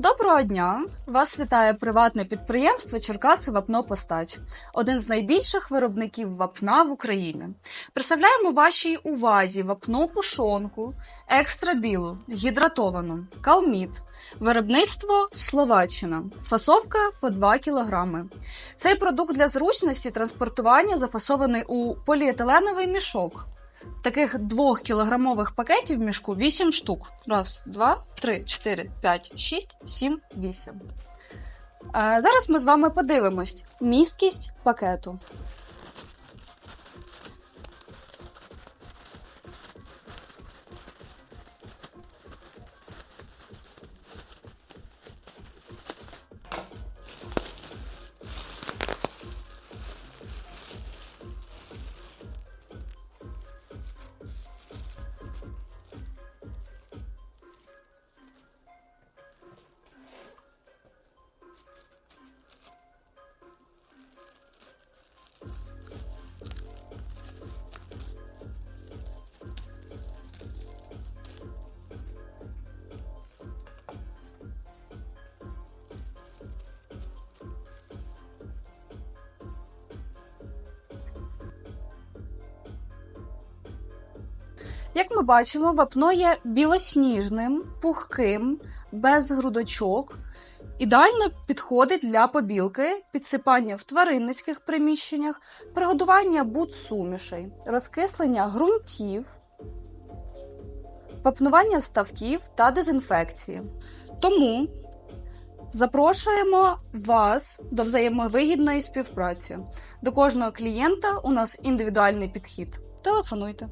Доброго дня! Вас вітає приватне підприємство Черкаси Вапно Постач, один з найбільших виробників вапна в Україні. Представляємо вашій увазі вапно пушонку, екстра білу, гідратовану, калміт, виробництво Словаччина, фасовка по 2 кг. Цей продукт для зручності транспортування зафасований у поліетиленовий мішок. Таких двохкілограмових пакетів в мішку 8 штук. Раз, два, три, чотири, п'ять, шість, сім, вісім. Е, зараз ми з вами подивимось місткість пакету. Як ми бачимо, вапно є білосніжним, пухким, без грудочок. Ідеально підходить для побілки, підсипання в тваринницьких приміщеннях, приготування бут-сумішей, розкислення ґрунтів, вапнування ставків та дезінфекції. Тому запрошуємо вас до взаємовигідної співпраці. До кожного клієнта у нас індивідуальний підхід. Телефонуйте.